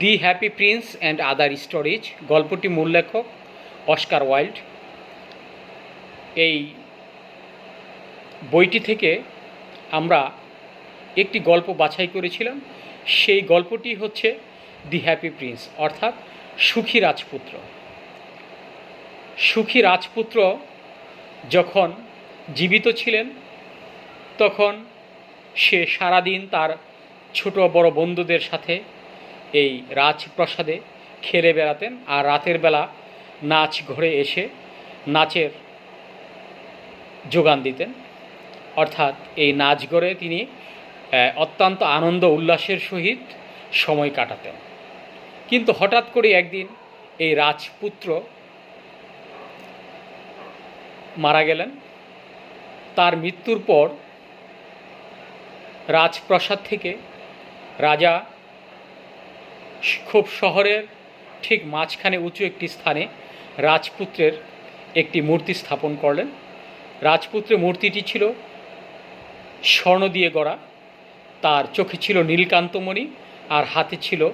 The happy prince and other stories, গল্পটি মূল লেখক অস্কার ওয়াইল্ড। এই বইটি থেকে আমরা একটি গল্প বাছাই করেছিলাম। সেই গল্পটি হচ্ছে দি হ্যাপি প্রিন্স, অর্থাৎ সুখী রাজপুত্র। সুখী রাজপুত্র যখন জীবিত ছিলেন, তখন সে সারাদিন তার ছোট বড় বন্ধুদের সাথে এই রাজপ্রাসাদে খেলে বেড়াতেন আর রাতের বেলা নাচ ঘরে এসে নাচের যোগান দিতেন। অর্থাৎ এই নাচ ঘরে তিনি অত্যন্ত আনন্দ উল্লাসের সহিত সময় কাটাতেন। কিন্তু হঠাৎ করে একদিন এই রাজপুত্র মারা গেলেন। তার মৃত্যুর পর রাজপ্রাসাদ থেকে রাজা খুব শহরের ঠিক মাঝখানে উঁচু একটি স্থানে রাজপুত্রের একটি মূর্তি স্থাপন করলেন। রাজপুত্রের মূর্তিটি ছিল স্বর্ণ দিয়ে গড়া। তার চোখে ছিল নীলকান্তমণি আর হাতে ছিল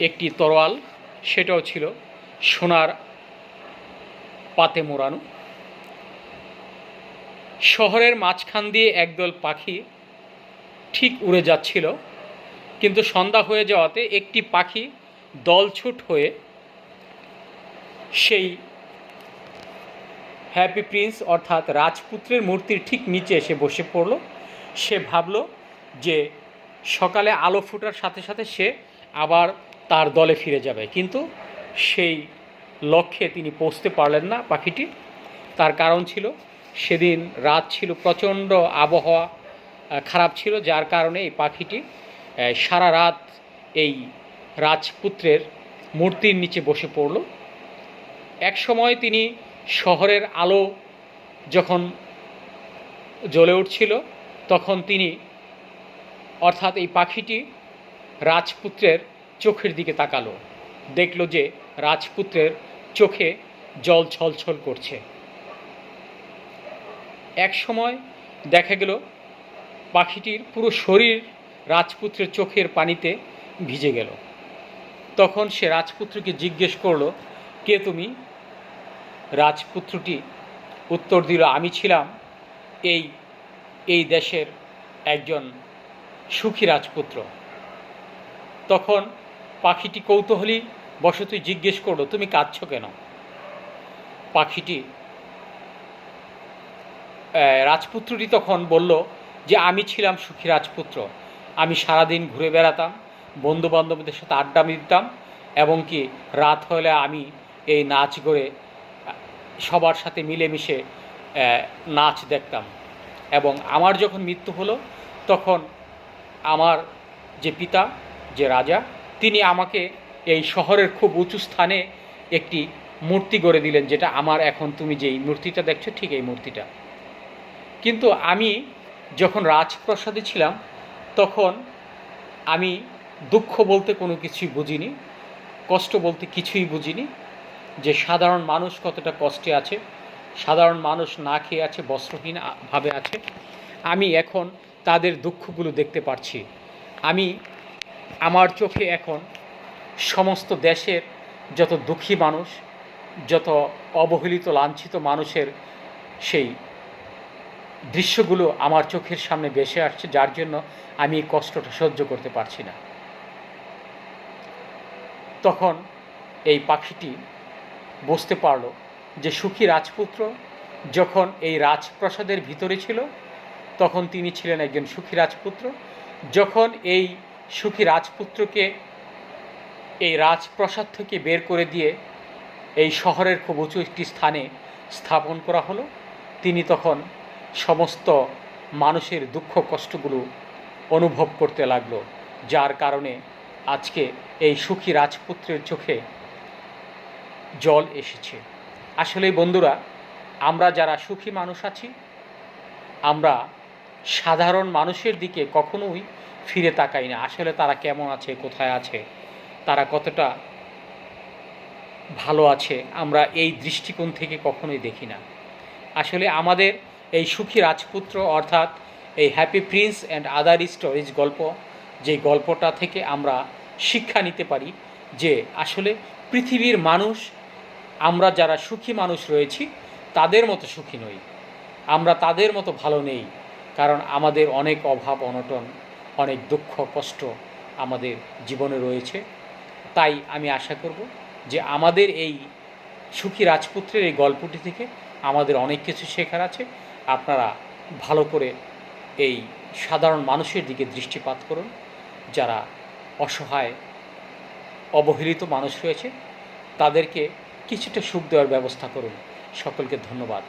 একটি তরোয়াল, সেটাও ছিল সোনার পাতে মোড়ানো। শহরের মাঝখান দিয়ে একদল পাখি ঠিক উড়ে যাচ্ছিল। কিন্তু সন্ধ্যা হয়ে যাওয়াতে একটি পাখি দলছুট হয়ে সেই হ্যাপি প্রিন্স অর্থাৎ রাজপুত্রের মূর্তির ঠিক নিচে এসে বসে পড়ল। সে ভাবল যে সকালে আলো ফোটার সাথে সাথে সে আবার তার দলে ফিরে যাবে। কিন্তু সেই লক্ষ্যে তিনি পৌঁছতে পারলেন না পাখিটি। তার কারণ ছিল সেদিন রাত ছিল, প্রচণ্ড আবহাওয়া খারাপ ছিল, যার কারণে এই পাখিটি সারা রাত এই রাজপুত্রের মূর্তির নিচে বসে পড়ল। এক সময় তিনি শহরের আলো যখন জ্বলে উঠছিল, তখন তিনি অর্থাৎ এই পাখিটি রাজপুত্রের চোখের দিকে তাকালো। দেখল যে রাজপুত্রের চোখে জল ছলছল করছে। এক সময় দেখা গেল পাখিটির পুরো শরীর রাজপুত্রের চোখের পানিতে ভিজে গেল। তখন সে রাজপুত্রকে জিজ্ঞেস করল, কে তুমি? রাজপুত্রটি উত্তর দিল, আমি ছিলাম এই এই দেশের একজন সুখী রাজপুত্র। তখন পাখিটি কৌতূহলী বশতই জিজ্ঞেস করল, তুমি কাঁদছ কেন? পাখিটি রাজপুত্রটি তখন বলল যে আমি ছিলাম সুখী রাজপুত্র। আমি সারাদিন ঘুরে বেড়াতাম বন্ধু বান্ধবদের সাথে আড্ডা দিতাম এবং কি রাত হলে আমি এই নাচ করে, সবার সাথে মিলেমিশে নাচ দেখতাম। এবং আমার যখন মৃত্যু হলো, তখন আমার যে পিতা, যে রাজা, তিনি আমাকে এই শহরের খুব উঁচু স্থানে একটি মূর্তি গড়ে দিলেন, যেটা আমার এখন তুমি যেই মূর্তিটা দেখছ ঠিক এই মূর্তিটা। কিন্তু আমি যখন রাজপ্রাসাদে ছিলাম তখন আমি দুঃখ বলতে কোনো কিছুই বুঝিনি, কষ্ট বলতে কিছুই বুঝিনি যে সাধারণ মানুষ কতটা কষ্টে আছে, সাধারণ মানুষ না খেয়ে আছে, বস্ত্রহীন আ- ভাবে আছে, আমি এখন তাদের দুঃখগুলো দেখতে পারছি। আমি, আমার চোখে এখন সমস্ত দেশের যত দুঃখী মানুষ, যত অবহেলিত, লাঞ্ছিত মানুষের সেই দৃশ্যগুলো আমার চোখের সামনে ভেসে আসছে, যার জন্য আমি এই কষ্টটা সহ্য করতে পারছি না। তখন এই পাখিটি বুঝতে পারল যে সুখী রাজপুত্র যখন এই রাজপ্রাসাদের ভিতরে ছিল, তখন তিনি ছিলেন একজন সুখী রাজপুত্র। যখন এই সুখী রাজপুত্রকে এই রাজপ্রাসাদ থেকে বের করে দিয়ে এই শহরের খুব উঁচু একটি স্থানে স্থাপন করা হলো, তিনি তখন সমস্ত মানুষের দুঃখ কষ্টগুলো অনুভব করতে লাগল, যার কারণে আজকে এই সুখী রাজপুত্রের চোখে জল এসেছে। আসলে বন্ধুরা, আমরা যারা সুখী মানুষ আছি, আমরা সাধারণ মানুষের দিকে কখনোই ফিরে তাকাই না। আসলে তারা কেমন আছে, কোথায় আছে, তারা কতটা ভালো আছে, আমরা এই দৃষ্টিকোণ থেকে কখনোই দেখি না। আসলে আমাদের এই সুখী রাজপুত্র অর্থাৎ এই happy prince and other stories গল্প, যে গল্পটা থেকে আমরা শিক্ষা নিতে পারি যে আসলে পৃথিবীর মানুষ, আমরা যারা সুখী মানুষ রয়েছি, তাদের মতো সুখী নই। আমরা তাদের মতো ভালো নেই, কারণ আমাদের অনেক অভাব, অনটন, অনেক দুঃখ, কষ্ট আমাদের জীবনে রয়েছে। তাই আমি আশা করব যে আমাদের এই সুখী রাজপুত্রের এই গল্পটি থেকে আমাদের অনেক কিছু শেখার আছে। আপনারা ভালো করে এই সাধারণ মানুষের দিকে দৃষ্টিপাত করুন, যারা অসহায়, অবহেলিত মানুষ রয়েছে, তাদেরকে কিছুটা সুখ দেওয়ার ব্যবস্থা করুন। সকলকে ধন্যবাদ।